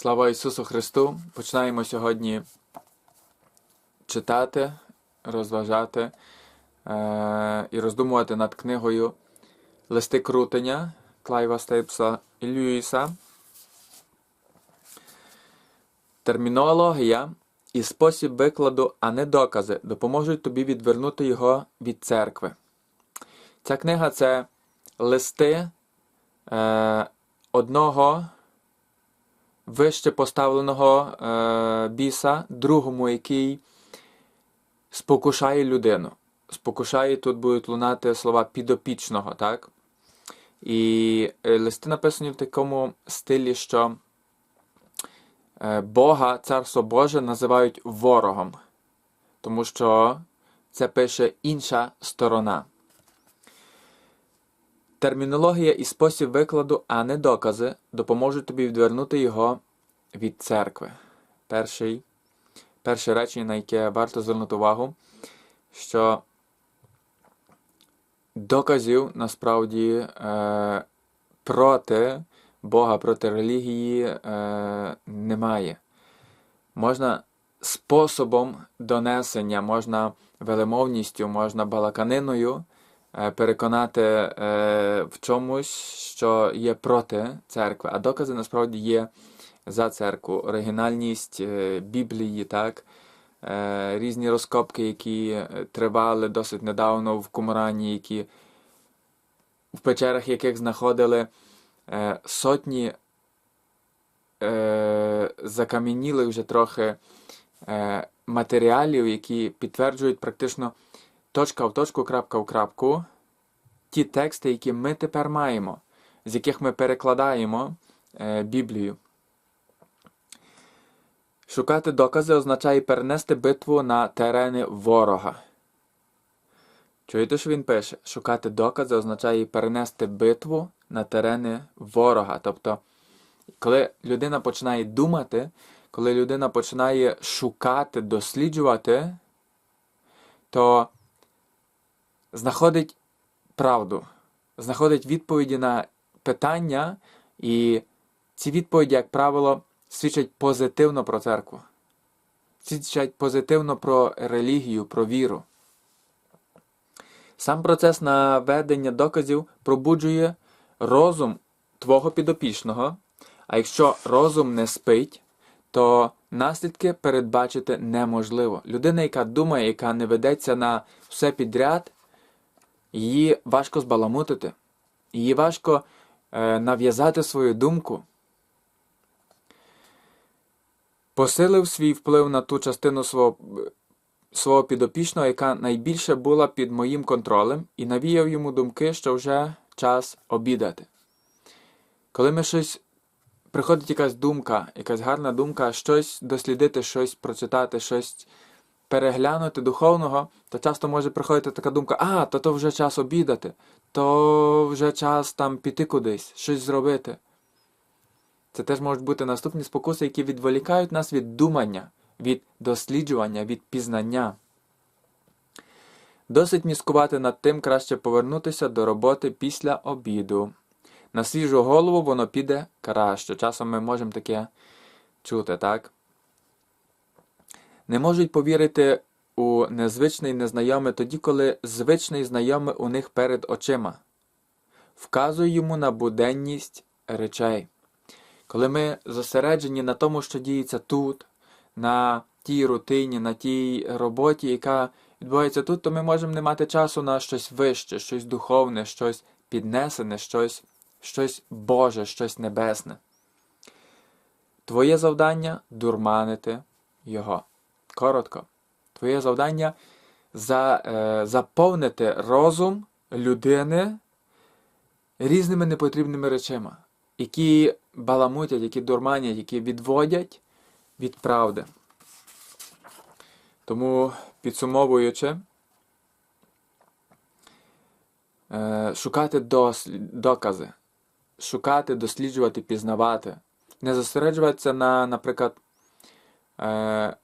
Слава Ісусу Христу! Починаємо сьогодні читати, розважати е- і роздумувати над книгою Листи крутення Клайва Стейпса і Льюіса. Термінологія і спосіб викладу, а не докази, допоможуть тобі відвернути його від церкви. Ця книга це листи е- одного вище поставленого е, біса, другому, який спокушає людину. Спокушає, тут будуть лунати слова підопічного, так? І е, листи написані в такому стилі, що е, Бога, Царство Боже, називають ворогом, тому що це пише інша сторона. Термінологія і спосіб викладу, а не докази, допоможуть тобі відвернути його від церкви. Перший, перше речення, на яке варто звернути увагу, що доказів насправді е, проти Бога, проти релігії е, немає. Можна способом донесення, можна велемовністю, можна балаканиною переконати е, в чомусь, що є проти церкви, а докази насправді є за церкву, оригінальність е, Біблії, так, е, різні розкопки, які е, тривали досить недавно в Кумрані, які в печерах яких знаходили е, сотні е, закам'янілих вже трохи е, матеріалів, які підтверджують практично точка в точку, крапка в крапку, ті тексти, які ми тепер маємо, з яких ми перекладаємо е, Біблію. Шукати докази означає перенести битву на терени ворога. Чуєте, що він пише? Шукати докази означає перенести битву на терени ворога. Тобто, коли людина починає думати, коли людина починає шукати, досліджувати, то знаходить правду, знаходить відповіді на питання, і ці відповіді, як правило, свідчать позитивно про церкву, свідчать позитивно про релігію, про віру. Сам процес наведення доказів пробуджує розум твого підопічного, а якщо розум не спить, то наслідки передбачити неможливо. Людина, яка думає, яка не ведеться на все підряд, її важко збаламутити, її важко е, нав'язати свою думку. Посилив свій вплив на ту частину свого свого підопічного, яка найбільше була під моїм контролем, і навіяв йому думки, що вже час обідати. Коли ми щось приходить якась думка, якась гарна думка, щось дослідити, щось прочитати, щось переглянути духовного, то часто може приходити така думка, а, то то вже час обідати, то вже час там піти кудись, щось зробити. Це теж можуть бути наступні спокуси, які відволікають нас від думання, від досліджування, від пізнання. Досить міскувати над тим краще повернутися до роботи після обіду. На свіжу голову воно піде краще. Часом ми можемо таке чути, так? Не можуть повірити у незвичний незнайоме тоді, коли звичний знайомий у них перед очима. Вказує йому на буденність речей. Коли ми зосереджені на тому, що діється тут, на тій рутині, на тій роботі, яка відбувається тут, то ми можемо не мати часу на щось вище, щось духовне, щось піднесене, щось, щось Боже, щось небесне. Твоє завдання дурманити Його. Коротко. Твоє завдання за, е, заповнити розум людини різними непотрібними речами, які баламутять, які дурманять, які відводять від правди. Тому, підсумовуючи, е, шукати дослід, докази, шукати, досліджувати, пізнавати, не зосереджуватися на, наприклад, е,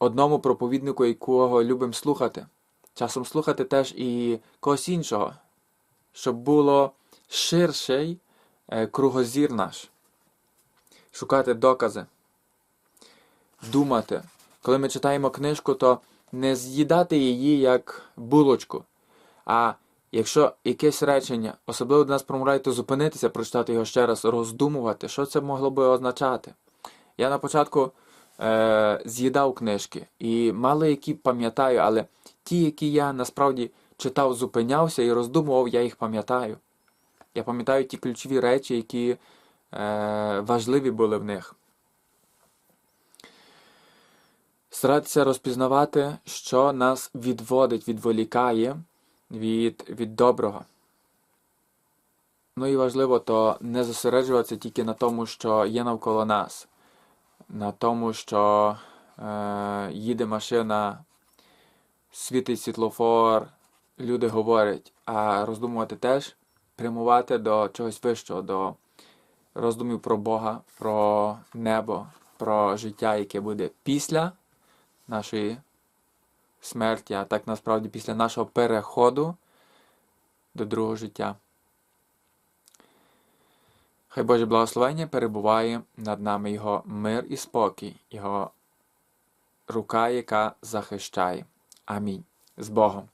одному проповіднику, якого любимо слухати. Часом слухати теж і когось іншого, щоб було ширший е, кругозір наш. Шукати докази. думати. Коли ми читаємо книжку, то не з'їдати її як булочку. А якщо якесь речення особливо до нас промовляє, то зупинитися, прочитати його ще раз, роздумувати, що це могло би означати. Я на початку е, з'їдав книжки, і мало які пам'ятаю, але ті, які я насправді читав, зупинявся і роздумував, я їх пам'ятаю. Я пам'ятаю ті ключові речі, які е, важливі були в них. Старатися розпізнавати, що нас відводить, відволікає від, від доброго. Ну і важливо то не зосереджуватися тільки на тому, що є навколо нас, на тому, що е, їде машина, світить світлофор, люди говорять, а роздумувати теж, прямувати до чогось вищого, до роздумів про Бога, про небо, про життя, яке буде після нашої смерті, а так насправді після нашого переходу до другого життя. Хай Боже благословення перебуває над нами Його мир і спокій, Його рука, яка захищає. Амінь. З Богом.